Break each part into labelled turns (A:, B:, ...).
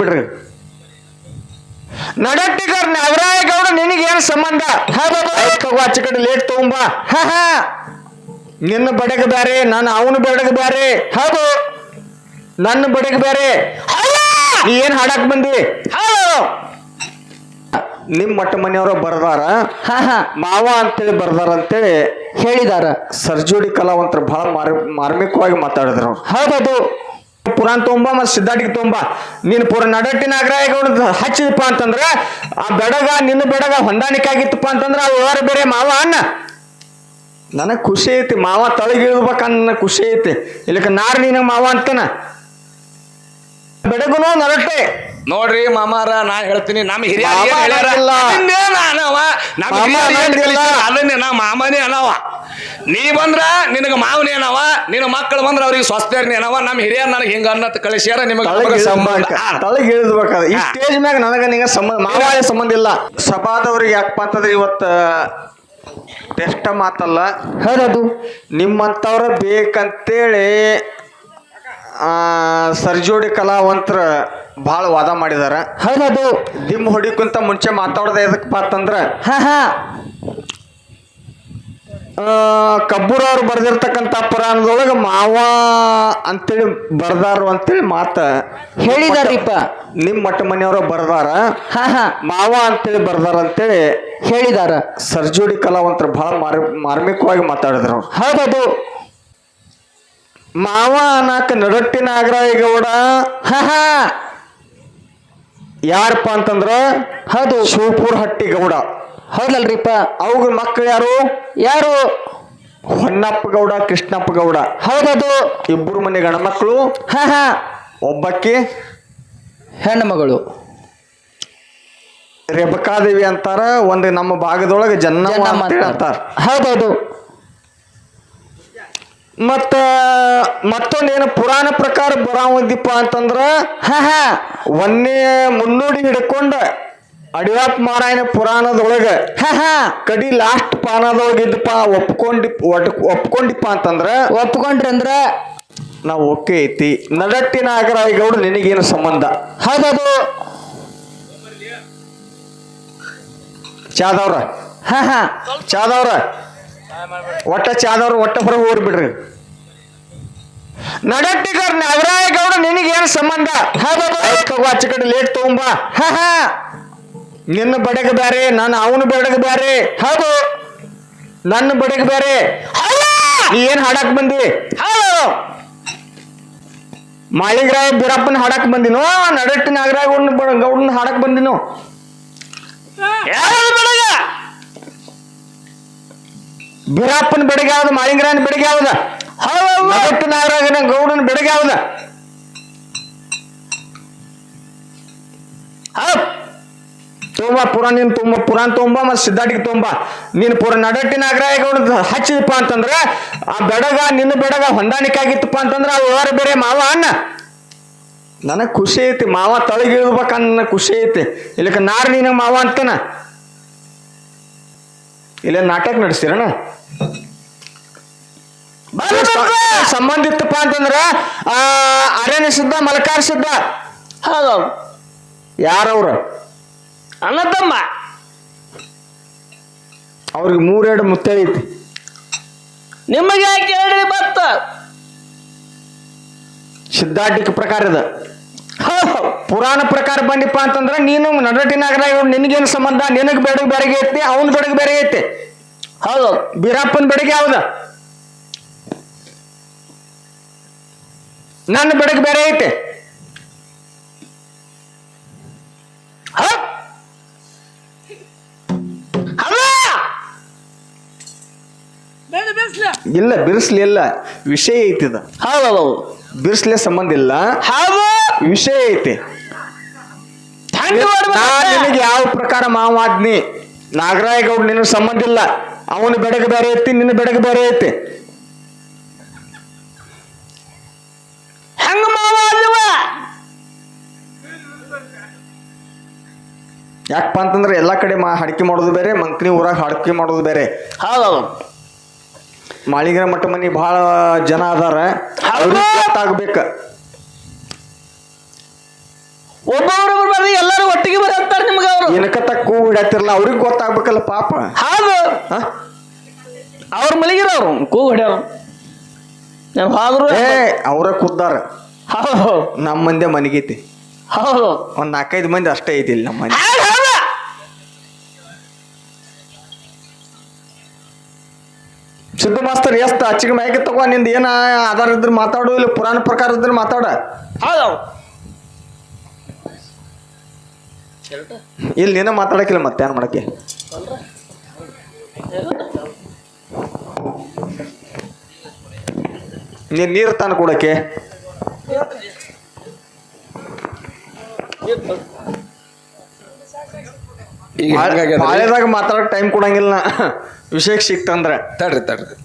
A: ಬಿಡ್ರಿ. ನಡಟ್ಟಿಗರ್ ನಿನಗೆ ನಿನಗೇನು ಸಂಬಂಧ? ಆಯ್ತ್ ತಗೋ ಕಡೆ ಲೇಟ್ ತಗೊಂಬಾ.
B: ಹಾ ಹಾ.
A: ನಿನ್ನ ಬಡಗ ಬೇರೆ ನಾನು ಅವನ ಬಡಗ ಬೇರೆ ಹೌದು. ನನ್ನ ಬಡಗ ಬೇರೆ ಏನ್ ಹಾಡಕ್ ಬಂದಿ? ನಿಮ್ ಮಟ್ಟ ಮನೆಯವರು ಬರ್ದಾರ. ಮಾವ ಅಂತೇಳಿ ಬರ್ದಾರ ಅಂತೇಳಿ
B: ಹೇಳಿದಾರ.
A: ಸರ್ಜೋಡಿ ಕಲಾವಂತರು ಬಹಳ ಮಾರ್ ಮಾರ್ಮಿಕವಾಗಿ ಮಾತಾಡಿದ್ರು
B: ಹೌದದು.
A: ಪುರಾಣ ತೊಂಬ ಮತ್ತು ಸಿದ್ಧಾಟಿಗೆ ತೊಂಬ. ನೀನು ಪುರ ನಡಟ್ಟಿ ನಾಗರಾಯಗೌಡ ಹಚ್ಚಿದಪ್ಪ ಅಂತಂದ್ರ ಆ ಬೆಡಗ ನಿನ್ನ ಬೆಡಗ ಹೊಂದಾಣಿಕೆ ಆಗಿತ್ತಪ್ಪ ಅಂತಂದ್ರ ಆ ವ್ಯವಹಾರ ಬೇರೆ? ಮಾವ ಅನ್ನ ನನಗೆ ಖುಷಿ ಐತಿ ಮಾವ ತಳಗಿಳ್ಬೇಕನ್ನ ಖುಷಿ ಐತಿ. ಇಲ್ಲಕ ನಾರ್ ನೀನು ಮಾವ ಅಂತನ. ಬೆಡಗುನು ನರಟೆ.
C: ನೋಡ್ರಿ ಮಾಮಾರ ನಾ ಹೇಳ್ತೀನಿ ನಮ್ಮ ಹಿರಿಯ. ಅದನ್ನೇ ನಾ ಮಾಮನೇ ಅನ್ನವ ನೀ ಬಂದ್ರ ನಿನಗ ಮಾವನೇನವ ನಿನ್ನ ಮಕ್ಕಳು ಬಂದ್ರ ಅವ್ರಿಗೆ ಸ್ವಸ್ಥರ್ನೇ ಅನ್ನವ ನಮ್ಮ ಹಿರಿಯರ್ ನನಗೆ ಹಿಂಗ ಅನ್ನತ್ ಕಳಿಸ್ಯಾರ ನಿಮಗೆ ಸಂಬಂಧ.
A: ತಳಗೆ ಇಳಿದ್ಬೇಕಾದ ಈ. ಸ್ಟೇಜ್ ಮ್ಯಾಗ ನನಗ ನಿಂಗ ಸಂಬಂಧ ಮಾವಾಳೆ ಸಂಬಂಧ ಇಲ್ಲ. ಸಭಾದವ್ರಿಗೆ ಯಾಕಪ್ಪ ಅಂತಂದ್ರೆ ಇವತ್ತ? ಬೆಷ್ಟ ಮಾತಲ್ಲ.
B: ಹೌದದು.
A: ನಿಮ್ಮಂತವ್ರ ಬೇಕಂತೇಳಿ ಆ, ಸರ್ಜೋಡಿ ಕಲಾವಂತರ ಭಾಳ ವಾದ ಮಾಡಿದಾರ.
B: ಹೌದದು.
A: ದಿಮ್ ಹೊಡಿಕ್ಕಿಂತ ಮುಂಚೆ ಮಾತಾಡೋದ ಇದಕ್ಕಪ್ಪ ಅಂತಂದ್ರೆ
B: ಹಾ ಹಾ.
A: ಕಬ್ಬೂರವ್ರು ಬರೆದಿರ್ತಕ್ಕಂಥ ಪುರಾಣದೊಳಗೆ ಮಾವ ಅಂತೇಳಿ ಬರ್ದಾರು ಅಂತೇಳಿ ಮಾತ
B: ಹೇಳಿದಾರೀಪ
A: ನಿಮ್ಮ ಮಠ ಮನೆಯವರು ಬರ್ದಾರ.
B: ಹಾ ಹಾ.
A: ಮಾವ ಅಂತೇಳಿ ಬರ್ದಾರ ಅಂತೇಳಿ
B: ಹೇಳಿದಾರ.
A: ಸರ್ಜೋಡಿ ಕಲಾವಂತರು ಬಹಳ ಮಾರ್ ಮಾರ್ಮಿಕವಾಗಿ ಮಾತಾಡಿದ್ರು ಅವ್ರು.
B: ಹೌದದು.
A: ಮಾವ ಅನ್ನಕ ನಡಟ್ಟಿ ನಾಗರಾಯಗೌಡ
B: ಹಾ ಹಾ.
A: ಯಾರಪ್ಪ ಅಂತಂದ್ರ
B: ಹೌದು.
A: ಶಿವಪುರ ಹಟ್ಟಿ ಗೌಡ.
B: ಹೌದಲ್ರಿಪ್ಪ.
A: ಅವ್ರ ಮಕ್ಕಳು ಯಾರು?
B: ಯಾರು?
A: ಹೊನ್ನಪ್ಪ ಗೌಡ ಕೃಷ್ಣಪ್ಪ ಗೌಡ
B: ಹೌದದು.
A: ಇಬ್ಬರು ಮನೆ ಗಣಮಕ್ಕಳು
B: ಹಾ ಹಾ.
A: ಒಬ್ಬಕ್ಕೆ
B: ಹೆಣ್ಣು ಮಗಳು
A: ರೇಬಕಾದೇವಿ ಅಂತಾರ ಒಂದು ನಮ್ಮ ಭಾಗದೊಳಗೆ ಜನ್ನ
B: ಜನ್ನಮ್ಮ
A: ಅಂತೇಳಿ
B: ಅಂತಾರ.
A: ಅಂತಾರ
B: ಹೌದೌದು.
A: ಮತ್ತ ಮತ್ತೊಂದೇನು ಪುರಾಣ ಪ್ರಕಾರ ಬರಾವದಿಪ್ಪ ಅಂತಂದ್ರ
B: ಹಾ ಹಾ.
A: ಒಂದೇ ಮುನ್ನುಡಿ ಹಿಡ್ಕೊಂಡ ಅಡಿಯಾಪ್ ಮಾರಾಯಣ ಪುರಾಣದೊಳಗ ಕಡಿ ಲಾಸ್ಟ್ ಪಾನದೊಳಗ ಇದ್ದಪ್ಪ ಒಪ್ಕೊಂಡಿ ಒಪ್ಕೊಂಡಿಪ್ಪ ಅಂತಂದ್ರ
B: ಒಪ್ಕೊಂಡ್ರಂದ್ರ
A: ನಾವು ಓಕೆ ಐತಿ. ನಡಟ್ಟಿ ನಾಗರಾಯಗೌಡ ನಿನಗೇನು ಸಂಬಂಧ?
B: ಹೌದದು.
A: ಚಾದವ್ರ?
B: ಹಾ ಹಾ.
A: ಚಾದವ್ರ? ಒಟ್ಟ ಚಾದವ್ರ ಒಟ್ಟ ಹೊರಗೆ ಹೋಗ್ರಿ ಬಿಡ್ರಿ. ನಾಗರಾಯ ಗೌಡ ನಿನಗೇನು ಸಂಬಂಧ?
B: ಹೌದದು.
A: ಅಚ್ಚ ಕಡೆ ಲೇಟ್ ತಗೊಂಬ.
B: ಹಾ ಹಾ.
A: ನಿನ್ನ ಬಡಗ ಬ್ಯಾರೆ ನಾನು ಅವನ ಬಡಗ ಬ್ಯಾರೆ. ಹೌದು. ನನ್ನ ಬಡಗ ಬ್ಯಾರೆ. ಏನ್ ಹಾಡಕ್ ಬಂದಿ? ಹೌದು. ಮಾಳಿಗ್ರಾಯ ಬೀರಪ್ಪನ ಹಾಡಕ್ ಬಂದಿನೋ? ನಡಟ್ಟಿ ನಾಗರಾಯ ಗೌಡನ ಹಾಡಕ್ ಬಂದಿನೋ? ಬಡಗ? ಬೀರಪ್ಪನ ಬೆಡಗ ಯಾವ್ದು? ಮಾಳಿಂಗರಾಯನ ಬೆಡಗ ಯಾವ್ದ? ನಡಟ್ಟಿ ನಾಗರಾಜನ ಗೌಡನ ಬೆಡಗ ಯಾವ್ದ? ತುಂಬ ಪುರ ನೀನು ತುಂಬ ಪುರಾಣ ತುಂಬ ಮತ್ತು ಸಿದ್ಧಾಟಿಗೆ ತುಂಬ. ನೀನು ಪುರ ನಡಟ್ಟಿ ನಾಗರಾಯಗೌಡ ಹಚ್ಚಿದಪ್ಪ ಅಂತಂದ್ರೆ ಆ ಬೆಡಗ ನಿನ್ನ ಬೆಡಗ ಹೊಂದಾಣಿಕೆ ಆಗಿತ್ತಪ್ಪ ಅಂತಂದ್ರೆ ಅದು ವ್ಯವಹಾರ ಬೇರೆ ಮಾವ ಅನ್ನ ನನಗೆ ಖುಷಿ ಐತಿ ಮಾವ ತಳಗಿಳ್ಬೇಕನ್ನ ಖುಷಿ ಐತಿ. ಇಲ್ಲಕ ನಾರ್ ನೀನು ಮಾವ ಅಂತನ? ಇಲ್ಲ ನಾಟಕ ನಡೆಸ್ತೀರಣ ಸಂಬಂಧ ಇತ್ತಪ್ಪ ಅಂತಂದ್ರ ಆ ಅರಣ್ಯ ಸಿದ್ಧ ಮಲಕಾರ ಸಿದ್ಧ
B: ಹೌದೌದು.
A: ಯಾರವ್ರ?
B: ಅನ್ನದಮ್ಮ
A: ಅವ್ರಿಗೆ ಮೂರೆರಡು ಮುತ್ತೆ ಐತಿ.
B: ನಿಮಗೆ ಯಾಕೆ ಹೇಳ್ರಿ ಬತ್ತ?
A: ಸಿದ್ಧಾಟಿಕ ಪ್ರಕಾರ ಇದೆ ಪುರಾಣ ಪ್ರಕಾರ ಬಂದಿಪ್ಪ ಅಂತಂದ್ರೆ ನೀನು ನಡಟಿ ನಾಗರಾಯ ನಿನಗೇನು ಸಂಬಂಧ? ನಿನಗೆ ಬೆಡಗ್ ಬೆರಗೆ ಐತಿ ಅವನ ಬೆಡಗ್ ಬೇರೆ ಐತಿ.
B: ಹೌದು
A: ಬೀರಪ್ಪನ ಬೆಡಗೆ ಯಾವ್ದ? ನನ್ನ ಬೆಡಗ್ ಬೇರೆ ಐತಿ. ಹೌದ್? ಇಲ್ಲ ಬಿರ್ಸ್ಲಿಲ್ಲ ವಿಷಯ ಐತಿ ಇದು.
B: ಹೌದು
A: ಬಿರ್ಸ್ಲೆ ಸಂಬಂಧ ಇಲ್ಲ.
B: ಹೌದು.
A: ವಿಷಯ ಐತಿ. ನಿನಗೆ ಯಾವ ಪ್ರಕಾರ ಮಾವಾದ್ನಿ ನಾಗರಾಯ ಗೌಡ್ ನಿನಗೆ ಸಂಬಂಧ ಇಲ್ಲ. ಅವನ ಬೆಡಗ ಬೇರೆ ಐತಿ ನಿನ್ನ ಬೆಡಗ ಬೇರೆ ಐತಿ.
B: ಹೆಂಗ ಮಾವ ಅಲ್ವ
A: ಯಾಕಪ್ಪ ಅಂತಂದ್ರೆ ಎಲ್ಲಾ ಕಡೆ ಮಾ ಹಡಿಕೆ ಮಾಡೋದು ಬೇರೆ ಮಂತ್ರಿ ಊರಾಗ ಹಡಿಕೆ ಮಾಡೋದು ಬೇರೆ.
B: ಹೌದು.
A: ಮಾಳಿಗರ ಮಠ ಮನಿ ಬಹಳ ಜನ ಅದಾರ. ಗೊತ್ತಾಗ್ಬೇಕ.
B: ಒಬ್ಬೊಬ್ರು ಬರ್ರಿ ಎಲ್ಲರೂ ಒಟ್ಟಿಗೆ ಬರ ಅಂತಾರೆ ನಿಮ್ಗೆ ಅವರು.
A: ಏನಕ್ಕ ತಕ್ಕ ಹಿಡತಿರಲ್ಲ ಅವ್ರಿಗೆ ಗೊತ್ತಾಗ್ಬೇಕಲ್ಲ ಪಾಪ
B: ಹೌದು? ಅವ್ರ ಮಲಗಿರೋರು ಕೂಗು ಕೂ ನಾನು ಹೋದ್ರು
A: ಏ ಅವ್ರ ಕುದ್ದಾರ.
B: ಹೌದು.
A: ನಮ್ಮ ಮಂದಿ ಮನೆಗೈತಿ.
B: ಹೌದು.
A: ಒಂದ್ ನಾಲ್ಕೈದು ಮಂದಿ ಅಷ್ಟೇ ಐತಿ ಇಲ್ಲಿ ನಮ್ಮ ಮನೆ. ಸಿದ್ಧ ಮಾಸ್ತರ್ ಎಷ್ಟು ಅಚ್ಚಿಗೆ ಮ್ಯಾಗೆ ತಗೋ ನಿಂದ ಏನ ಆಧಾರ ಇದ್ರೆ ಮಾತಾಡು ಇಲ್ಲ ಪುರಾಣ ಪ್ರಕಾರ ಇದ್ರೆ ಮಾತಾಡ.
B: ಹೌದು.
A: ಇಲ್ಲಿ ನೀನ ಮಾತಾಡಕಿಲ್ಲ ಮತ್ತೆ ಏನು ಮಾಡಕ್ಕೆ? ನೀನ್ ನೀರು ತಾನು ಕೊಡಕ್ಕೆ?
C: ಈಗ ಹೆಂಗಾಗ್ಯದ ರೀ?
A: ಪಾಳೆದಾಗ ಮಾತಾಡಕ್ ಟೈಮ್ ಕೊಡಂಗಿಲ್ಲ ನಾ. ವಿಷಯಕ್ಕೆ ಸಿಕ್ತಂದ್ರೆ.
C: ತಡ್ರಿ ತಡ್ರಿ.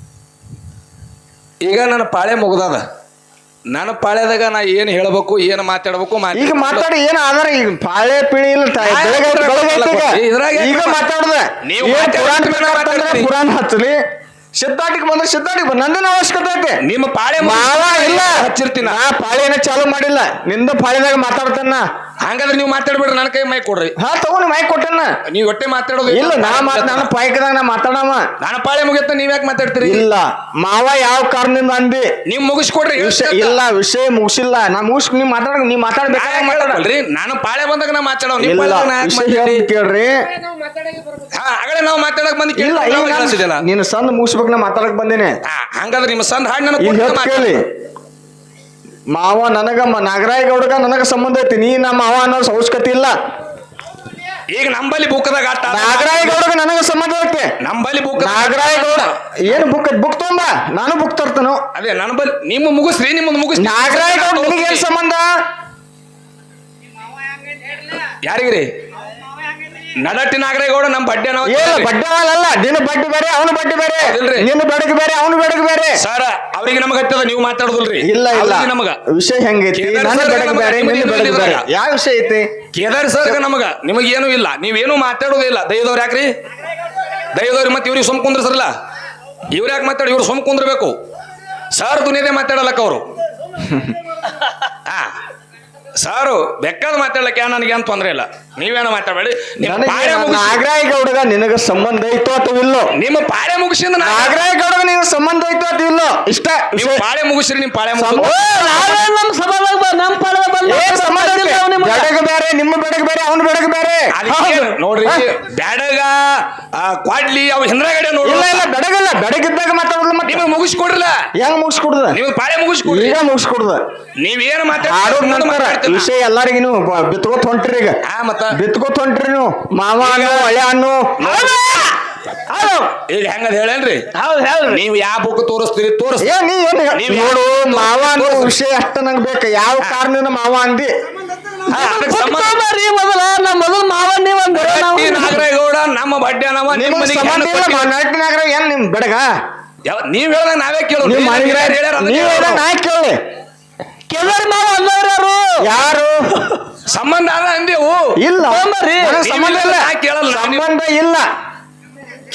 C: ಈಗ ನನ್ನ ಪಾಳೆ ಮುಗ್ದದ. ನನ್ನ ಪಾಳ್ಯದಾಗ ನಾ ಏನು ಹೇಳ್ಬೇಕು ಏನು ಮಾತಾಡ್ಬೇಕು ಮಾತಾಡ್-
A: ಈಗ ಮಾತಾಡಿ ಏನ್ ಆಧಾರ ಈಗ ಪಾಳೆ ಪಿಳಿ ಇಲ್ಲ ತ-
C: ಆಯ್ತು,
A: ಬೆಳಗ್ಗೆ ಆಯ್ತು, ಬೆಳಗ್ಗೆ ಆಯ್ತು ಈಗ.
C: ಇದ್ರಾಗ ಏನ್
A: ಈಗ
C: ಮಾತಾಡ್-
A: ಮಾತಾಡುದ.
C: ನೀವು
A: ಏನ್
C: ಮಾತಾಡಿ
A: ಪುರಾಣ
C: ಮೇಲೆ
A: ಪ್ರಕಾರ ಅಂತಂದ್ರೆ
C: ಮಾತಾಡ್ತೀನಿ.
A: ಪುರಾಣ ಹಚ್ಚಲಿ. ಸಿದ್ಧಾಟಿಗೆ ಬಂದ್ರೆ ಸಿದ್ಧಾಟಿಗೆ ಬಂದ್ ನಂದೇನು ಅವಶ್ಯಕತೆ ಐತೆ.
C: ನಿಮ್ಮ ಪಾಳೆ
A: ಮಾವ ಇಲ್ಲ.
C: ಹಚ್ಚಿರ್ತೀನಿ.
A: ನಾ ಪಾಳಿನ ಚಾಲು ಮಾಡಿಲ್ಲ. ನಿಂದ ಪಾಳೆದಾಗ ಮಾತಾಡ್ತಾನ
C: ಹಂಗಾದ್ರೆ ನೀವು ಮಾತಾಡ್ಬೇಡ್ರಿ ನನ್ನ ಕೈ ಮೈ ಕೊಡ್ರಿ.
A: ಹಾ ತಗೊಂಡು ಮೈ ಕೊಟ್ಟನ?
C: ನೀವು ಒಟ್ಟೆ ಮಾತಾಡೋದು
A: ಇಲ್ಲ. ನಾ ಮಾತ್ ನಾನು ಪಾಯಕದಾಗ ನಾ ಮಾತಾಡವ.
C: ನನ್ನ ಪಾಳೆ ಮುಗಿಯತ್ತ ನೀವ್ ಯಾಕೆ ಮಾತಾಡ್ತೀರಿ?
A: ಇಲ್ಲ ಮಾವ ಯಾವ ಕಾರಣದಿಂದ ಅಂದಿ?
C: ನೀವು ಮುಗಿಸ್ಕೊಡ್ರಿ
A: ವಿಷಯ ಇಲ್ಲ ವಿಷಯ ಮುಗಿಸಿಲ್ಲ. ನಾ ಮುಗಿಸ್ ನೀ ಮಾತಾಡ ನೀವ್ ಮಾತಾಡ್ಬೇಕಾಗ ಮಾತಾಡ
C: ಮಾತಾಡಲ್ರಿ ನಾನು ಪಾಳೆ ಬಂದಾಗ ನಾ ಮಾತಾಡೋ ನೀವು
A: ಇಲ್ಲ ವಿಷಯ ಕೇಳ್ರಿ.
C: ಹಾ ಆಗಲೇ ನಾವು ಮಾತಾಡಕ್ ಬಂದಿ
A: ಇಲ್ಲ ಈಗ ನಾನು- ನೀನು ಸಂದ್ ಮುಗಿಸ್ಬೇಕು ನಾ ಮಾತಾಡಕ್ ಬಂದೇನೆ.
C: ಹಂಗಾದ್ರೆ ನಿಮ್ಮ ಸಂದ್ ಹಾಡ್ ನನಗೆ ಕೊಟ್ಟು
A: ಕೇಳಿ ಮಾವ ನನಗ ನಾಗರಾಯ ಗೌಡಗ ನನಗ ಸಂಬಂಧ ಐತಿ. ನೀ ನಮ್ಮ ಮಾವ ಅನ್ನೋ ಅವಶ್ಯಕತೆ ಇಲ್ಲ.
C: ಈಗ ನಂಬಲ್ಲಿ ಬುಕ್ದಾಗ ಆಟ
A: ನಾಗರಾಯ ಗೌಡಗ ನನಗ ಸಂಬಂಧ ಐತೆ.
C: ನಂಬಲ್ಲಿ ಬುಕ್
A: ನಾಗರಾಯ ಗೌಡ ಏನು ಬುಕ್ ಬುಕ್ ತೊಂಬ ನಾನು ಬುಕ್ ತರ್ತಾನು.
C: ಅದೇ ನನ್ನ ಬಲ್ಲಿ ನಿಮ್ಮ ಮುಗಿಸ್ರಿ ನಿಮ್ಮದು ಮುಗಿಸ್
A: ನಾಗರಾಯ ಗೌಡ ನಿಮಗೆ ಏನ್ ಸಂಬಂಧ?
C: ಯಾರಿಗ್ರಿ? ನಡಟ್ಟಿ ನಾಗರೇಗೌಡ ನಮ್ಮ ಬಡ್ಡೆ ನಾವು
A: ಏ ಬಡ್ಡೆ ಅಲ್ಲ ನಿನ್ನ ಬಡ್ಡಿ ಬೇರೆ ಅವನು ಬಡ್ಡಿ ಬೇರೆ? ನಿನ್ನ ಬೆಡಗ್ ಬೇರೆ ಅವನು ಬೆಡಗ್ ಬೇರೆ.
C: ಸರ್ ಅವ್ರಿಗೆ ನಮಗ ಹತ್ತದ ನೀವು ಮಾತಾಡುದಿಲ್ರಿ.
A: ಇಲ್ಲ ಇಲ್ಲ.
C: ಅವ್ರಿಗೆ ನಮಗ.
A: ವಿಷಯ ಹೆಂಗೈತಿ?
C: ಕೇದಾರ್
A: ನನ್ನ
C: ಸರ್
A: ಬೆಡಗ್
C: ನಮಗ
A: ಬೇರೆ
C: ನಿಮ್ಮದು
A: ನಿನ್ನ ಬೆಡಗ್ ಬೇರೆ. ಯಾವ ವಿಷಯ ಐತಿ?
C: ಕೇದಾರ್ ಸರ್ ನಮಗ. ನಿಮಗೇನು ಇಲ್ಲ. ನೀವೇನು ಮಾತಾಡೋದಿಲ್ಲ ದೈವದವ್ರು ಯಾಕ್ರಿ? ದೈವದವ್ರು ಮತ್ತೆ ಇವ್ರಿಗೆ ಸುಮ್ ಕುಂದ್ರಸರಲ್ಲ? ಇವ್ರು ಯಾಕೆ ಮಾತಾಡಿ ಇವ್ರು ಸುಮ್ ಕುಂದ್ರಬೇಕು. ಸರ್ ದುನಿಯದೇ ಮಾತಾಡಲಕ್ಕ ಅವರು. ಹಾ ಸಾರು ಬೇಕಾದ ಮಾತಾಡ್ಲಿಕ್ಕೆ ನನಗೆ ಏನು ತೊಂದರೆ ಇಲ್ಲ. ನೀವೇನು ಮಾತಾಡಬೇಡಿ. ನಿಮ್ಮ ಪಾಳೆ ಮುಗಿಸಿ
A: ನಾಗರಾಯ ಗೌಡಗ ನಿನಗ ಸಂಬಂಧ ಐತೋ ಅಥವಾ ಇಲ್ಲೋ?
C: ನಿಮ್ಮ ಪಾಳೆ ಮುಗಿಸಿದ ಆಗ್ರಹ
A: ನಾಗರಾಯ ಗೌಡಗ ನಿನಗ ಸಂಬಂಧ ಐತೋ ಅಥವಾ ಇಲ್ಲೋ? ಇಷ್ಟ
C: ನೀವು
A: ವಿಷಯ
C: ಪಾಳೆ ಮುಗಿಸ್ರಿ ನಿಮ್ಮ ಪಾಳೆ ಮುಗಿಸ್
A: ಸಮ-
B: ನಾವೇ ನಮ್ಮ ಸಭಾದಾಗ ಬ- ನಮ್ಮ ಪಾಳೆ ಬಂದು
A: ಏನ್ ಸಂಬಂಧ ಐತಿ?
B: ನಿಮ್ಗೆ.
A: ಬೆಡಗ ಬೇರೆ ನಿಮ್ಮ ಬೆಡಗ ಬೇರೆ ಅವನ ಬೆಡಗ ಬೇರೆ.
C: ಅದಕ್ಕೆ ನೋಡ್ರಿ ಬ್ಯಾಡಗ ಆ, ಕ್ವಾಡ್ಲಿ ಅವು ಹಿಂದ್ರಗಡೆ ನೋಡ್ರಿ
A: ಇಲ್ಲ ಇಲ್ಲ ಬೆಡಗಲ್ಲ ಬೆಡಗಿದ್ದಾಗ ಮಾತಾಡೋದು ಮತ್ತೆ.
C: ನಿಮಗೆ ಮುಗಿಸ್ಕೊಡ್ರಲ್ಲ?
A: ಹೆಂಗ್ ಮುಗಿಸ್ಕೊಡ್ದ?
C: ನಿಮಗೆ ಪಾಳೆ ಮುಗಿಸ್ಕೊಡ್ರಿ.
A: ಈಗ ಮುಗಿಸ್ಕೊಡ್ದ.
C: ನೀವೇನು
A: ಮಾತಾಡ್ತಾರ ನಂತರ
C: ಮಾತಾಡ್ತೀರಿ.
A: ವಿಷಯ ಎಲ್ಲಾರಿಗೂ ನೀವು ಬ- ಬಿತ್ಕೋತ್ ಹೊಂಟ್ರಿ ಈಗ.
C: ಹಾ ಮತ್ತ?
A: ಬಿತ್ಕೋತ್ ಹೊಂಟ್ರಿ ನೀವು. ಮಾವ ಅನ್ನು ಹಳೆ ಹಣ್ಣು
B: ಹೌದು.
C: ಈಗ ಹೆಂಗದ ಹೇಳೇನ್ರಿ?
B: ಹೌದು ಹೌದು
C: ನೀವು ಯಾವ ಬುಕ್ ತೋರಿಸ್ತೀರಿ ತೋರಿಸ್
A: ಏ ನೀ ಏನ್ ಹೇಳ್-
C: ನೀವ್
A: ನೋಡು ಮಾವ ಅನ್ನೋ ವಿಷಯ ಅಷ್ಟ ನಂಗೆ ಬೇಕು. ಯಾವ ಕಾರಣ ಮಾವ ಅಂದಿ?
C: ಹಾ, ಅದಕ್ಕೆ ಸಂಬಂಧ
B: ಬರ್ರಿ ಮೊದಲ ನಮ್ಮ ಮೊದಲು ಮಾವ ನೀವು ಅಂದ್ರೆ ನಾವು
C: ಗಟ್ಟಿ ನಾಗರೇಗೌಡ ನಮ್ಮ ಬಡ್ಡೆ ನಿಮ್ಮ
A: ನಿಮ್ಗೆ
C: ಮನೆಗೆ
A: ಸಂಬಂಧ
C: ಹೆಣ್ಣು
A: ಇಲ್ಲ
C: ಕೊಟ್ಟಿವಿ.
A: ನಟಿನಾಗ್ರ ಏನ್ ನಿಮ್ ಬೆಡಗ?
C: ನೀವ್ ಹೇಳ್ದಾಗ ನಾವೇ ಕೇಳೋದು.
A: ನೀವ್ ಮಾಡಿದ್ರ ನೀವ್ ಹೇಳ್ದಾಗ ನಾ ಕೇಳಿ
B: ಕೇದಾರ್ ಮಾವ ಅವರು
A: ಯಾರು?
C: ಸಂಬಂಧ ಅದ ಅಂದೇವು
A: ಇಲ್ಲ. ನನಗ್ ಸಂಬಂಧ ಇಲ್ಲ.
C: ನಾ ಕೇಳಲ್ಲ.
A: ಸಂಬಂಧ ಇಲ್ಲ.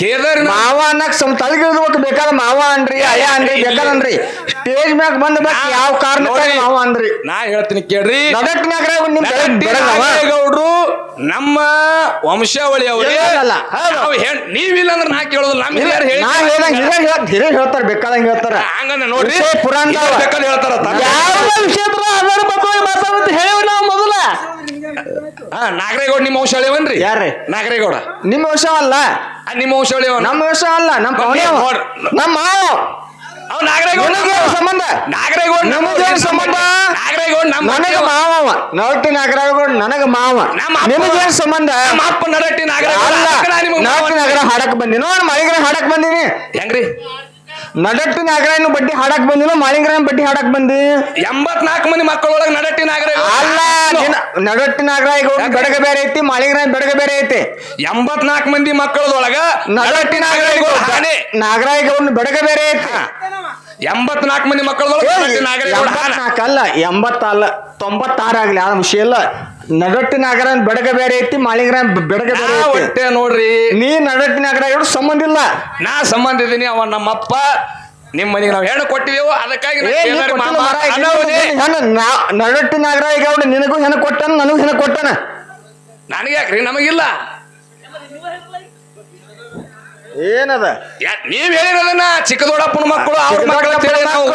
C: ಕೇದಾರಿನ
A: ಮಾವ ಅನ್ನಕ್ ಸಮ್ ತಲೆಗಿಳ್ಬೇಕು ಬೇಕಾದ ಮಾವ ಅನ್ರಿ ಅಯ್ಯ ಅನ್ರಿ ಬೇಕಾದನ್ರಿ ಸ್ಟೇಜ್ ಮ್ಯಾಗ ಬಂದ ಬೇಕು ಯಾವ ಕಾರಣಕ್ಕೆ
C: ನೋಡಿ.
A: ಮಾವ ಅನ್ರಿ?
C: ನಾ ಹೇಳ್ತೀನಿ ಕೇಳ್ರಿ.
A: ನಡಕ್ನಾಗ್ರ ನಿಮ್ ಬೆಳಗ್
C: ಗಟ್ಟಿ
A: ಬೆಳಗವ
C: ನಾಗರೇಗೌಡ್ರು ನಮ್ಮ ವಂಶಾವಳಿ ಅವ್ರಿ
A: ಇಲ್ಲ, ಇಲ್ಲ, ಹೌದು.
C: ನಾವು ನೀವಿಲ್ಲ ಅಂದ್ರೆ ನಾ ಕೇಳೋದು ನಮ್ಮ ಹಿರಿಯರು ಹೇಳಿ
A: ನಾ ಹೇಳ್ದಂಗ ಹಿರಿಯರ್ ಹೇಳ್ ಹಿರಿಯರ್ ಹೇಳ್ತಾರ ಬೇಕಾದಂಗ ಹೇಳ್ತಾರ.
C: ಹಂಗಂದ್ರೆ ನೋಡ್ರಿ.
A: ವಿಷಯ ಪುರಾಣದವ.
C: ಹಿರಿಯರ್ ಬೇಕಾದ್ರೆ ಹೇಳ್ತಾರ ತಾನೇ.
B: ಯಾವ ವಿಷಯ ಅದರ ಬಗ್ಗೆ ಮಾತಾಡುತ್ತ ಹೇಳಿವಿ ನಾವು ಮೊದಲ?
C: ಹಾ ನಾಗರೇಗೌಡ ನಿಮ್ಮ ವಂಶಾವಳಿ ಅವನ್ರಿ
A: ಯಾರ್ರಿ?
C: ನಾಗರೇಗೌಡ.
A: ನಿಮ್ಮ ವಂಶವಲ್ಲ? ಅಲ್ಲ
C: ಆ, ನಿಮ್ಮ ವಂಶಾವಳಿ ಅವನ
A: ನಮ್ಮ ವಂಶ ಅಲ್ಲ ನಮ್ಮ ಪವನೇ ಅವ. ನಮ್ಮ ಮಾವ.
C: ಅವ್ ನಾಗರೇಗೌಡ.
A: ಸಂಬಂಧ?
C: ನಾಗರೇಗೌಡ
A: ನಿಮಗೇನ್ ಸಂಬಂಧ?
C: ನಾಗರೇಗೌಡ ನಮ್ಮ
A: ನನಗ ಮಾವ ನವಟಿ ನಾಗರಾಗ ನನಗೆ ಮಾವ.
C: ನಮ್ಮ ಅಪ್ಪ-
A: ನಿಮಗೇನ್ ಸಂಬಂಧ?
C: ನಮ್ಮ ಅಪ್ಪ ನಡಟ್ಟಿ ನಾಗರೇಗೌಡ.
A: ಅಲ್ಲ
C: ಅದಕ್ಕೆ ನಾ ನಿಮಗೆ
A: ನಾಗರ ಹಾಡಕ್ ಬಂದಿನೋ ಮಾಳಿಗ್ರ ಹಾಡಕ್ ಬಂದಿನಿ?
C: ಹೆಂಗ್ರಿ?
A: ನಡಟ್ಟಿ ನಾಗರಾಯನ ಬಡ್ಡಿ ಹಾಡಕ್ ಬಂದಿನೋ ಮಾಳಿಗ್ರಾಯನ ಬಡ್ಡಿ ಹಾಡಕ್ ಬಂದಿ?
C: ಎಂಬತ್ನಾಲ್ಕು ಮಂದಿ ಮಕ್ಕಳೊಳಗೆ ನಡಟ್ಟಿ ನಾಗರೇಗೌಡ
A: ಅಲ್ಲ ನಡಟ್ಟಿ ನಾಗರಾಯ ಬೆಡಗ ಬೇರೆ ಐತಿ ಮಾಳಿಂಗರಾಯನ ಬೆಡಗ ಬೇರೆ ಐತಿ.
C: ಎಂಬತ್ನಾಲ್ಕು ಮಂದಿ ಮಕ್ಕಳದೊಳಗ ನಡಟ್ಟಿ ನಾಗರೇಗೌಡ ಹಾನೆ
A: ನಾಗರಾಯ ಗೌಡ ಬೆಡಗ ಬೇರೆ ಐತಿ.
C: ಎಂಬತ್ನಾಲ್ಕು ಮಂದಿ
A: ಮಕ್ಕಳ ಅಲ್ಲ ಎಂಬತ್ತಲ್ಲ ತೊಂಬತ್ತಾರು ಆಗ್ಲಿ ಆ ವಿಷಯ ಇಲ್ಲ ನಡಟ್ಟಿ ನಾಗರಾಯನ್ ಬೆಡಗ ಬೇರೆ ಐತಿ ಮಾಳಿಗರ ಬೆಡಗ ಬೇರೆ
C: ನೋಡ್ರಿ.
A: ನೀ ನಡಟ್ಟಿ ಎರಡು ಸಂಬಂಧ ಇಲ್ಲ.
C: ನಾ ಸಂಬಂಧ ಇದೀನಿ ಅವ ನಮ್ಮಪ್ಪ ನಿಮ್ಮ ಮನೆಗೆ ನಾವು ಹೆಣ್ಣು ಕೊಟ್ಟಿವೆವು ಅದಕ್ಕಾಗಿ
A: ನಡಟ್ಟಿ ನಾಗರ ಈಗ ನಾಗರಾಯ ನಿನಗೂ ಹೆಣ್ಣು ಕೊಟ್ಟಾನ ನನಗೂ ಹೆಣ್ಣು ಕೊಟ್ಟಾನ.
C: ನನಗೆ ಯಾಕ್ರಿ ನಮಗಿಲ್ಲ.
A: ಏನದ?
C: ನೀವ್ ಹೇಳಿರೋದನ್ನ ಚಿಕ್ಕದೊಡಪ್ಪನ ಮಕ್ಕಳು ಅವ್ರ ಮಕ್ಕಳ ನಾವು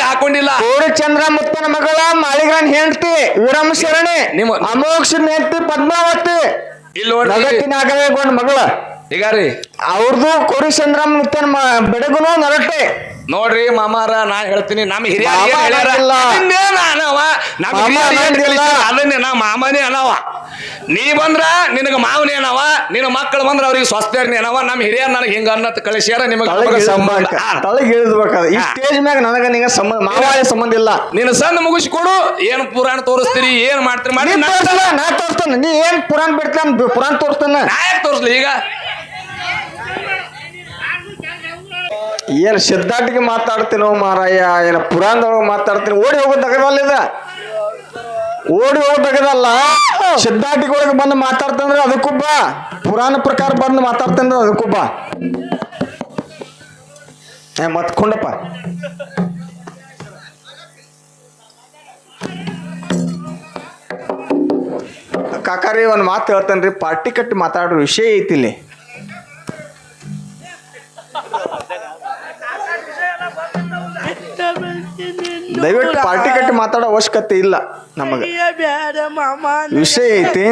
C: ಹಾಕೊಂಡಿಲ್ಲ
A: ಕೋಡಿ ಚಂದ್ರ ಮುತ್ತನ ಮಗಳ ಮಾಳಿಗ್ರಾನ್ ಹೆಂಡತಿ ವೀರಮ್ಮ ಶರಣಿ
C: ನಿಮ್ಮ-
A: ಅಮೋಕ್ಷ ಹೆಂಡತಿ ಪದ್ಮಾವತಿ
C: ಇಲ್ಲಿ
A: ಗೌಡ ಮಗಳ.
C: ಈಗ ರೀ.
A: ಅವ್ರದ್ದು ಕೋರಿ ಚಂದ್ರ ಮುತ್ತನ ಮ- ಬೆಡಗುನು ನರಟೆ.
C: ನೋಡ್ರಿ ಮಾಮಾರ ನಾ ಹೇಳ್ತೀನಿ ನಮ್ಮ ಹಿರಿಯ
A: ಮಾಮ ಅನ್ನಂಗಿಲ್ಲ. ಮಾಮ ಅನ್ನಂಗಿಲ್ಲ.
C: ಅದನ್ನೇ ನಾ ಮಾಮನೇ ಅನವ. ನೀ ಬಂದ್ರ ನಿನಗ ಮಾವನೇನವ ನಿನ್ನ ಮಕ್ಕಳು ಬಂದ್ರ ಅವ್ರಿಗೆ ಸ್ವಸ್ಥನೇನವ ನಮ್ಮ ಹಿರಿಯರ್ ನನಗೆ ಹಿಂಗ ಅನ್ನತ್ ಕಳಿಸ್ಯಾರ ನಿಮಗೆ ಸಂಬಂಧ
A: ಈ. ಸ್ಟೇಜ್ ಮ್ಯಾಗ ನನಗ ನಿಂಗ ಸಂಬಂಧ ಮಾವಾಯ ಸಂಬಂಧ ಇಲ್ಲ.
C: ನೀನು ಸಣ್ಣ ಮುಗಿಸ್ಕೊಡು ಏನ್ ಪುರಾಣ ತೋರಿಸ್ತೀರಿ ಏನ್ ಮಾಡ್ತೀರಿ ಮಾಡಿ
A: ನೀ
C: ನಾ
A: ನಾ ತೋರಿಸ್ತಾನ. ನೀ ಏನ್ ಪುರಾಣ ಬಿಡ್ತಾನ ಪುರಾಣ ತೋರಿಸ್ತಾನ.
C: ಯಾಕೆ ತೋರಿಸ್ಲಿ ಈಗ?
A: ಏನ್ ಸಿದ್ಧಾಟಿಗೆ ಮಾತಾಡ್ತೀನೋ ಮಾರಾಯ ಏನ ಪುರಾಣದೊಳಗೆ ಮಾತಾಡ್ತೀನಿ. ಓಡಿ ಇದ. ಓಡಿ ಹೋಗೋದಾಗದಲ್ಲ ಸಿದ್ಧಾಟಿಗೊಳಗೆ ಬಂದು ಮಾತಾಡ್ತಂದ್ರೆ ಅದಕ್ಕೂ ಪುರಾಣ ಪ್ರಕಾರ ಬಂದು ಮಾತಾಡ್ತಂದ್ರೆ ಅದಕ್ಕೂ ಬಾ. ಮತ್ಕೊಂಡಪ್ಪ ಕಾಕಾರಿ, ಒಂದು ಮಾತು ಹೇಳ್ತೇನೆ ಪಾರ್ಟಿ ಕಟ್ಟಿ ಮಾತಾಡೋ ವಿಷಯ ಐತಿ ದಯವಿಟ್ಟು ಪಾರ್ಟಿ ಕಟ್ಟಿ ಮಾತಾಡೋ ಅವಶ್ಯಕತೆ ಇಲ್ಲ ನಮಗೆ.
B: ಮಾಮ
A: ವಿಷಯ ಐತಿ.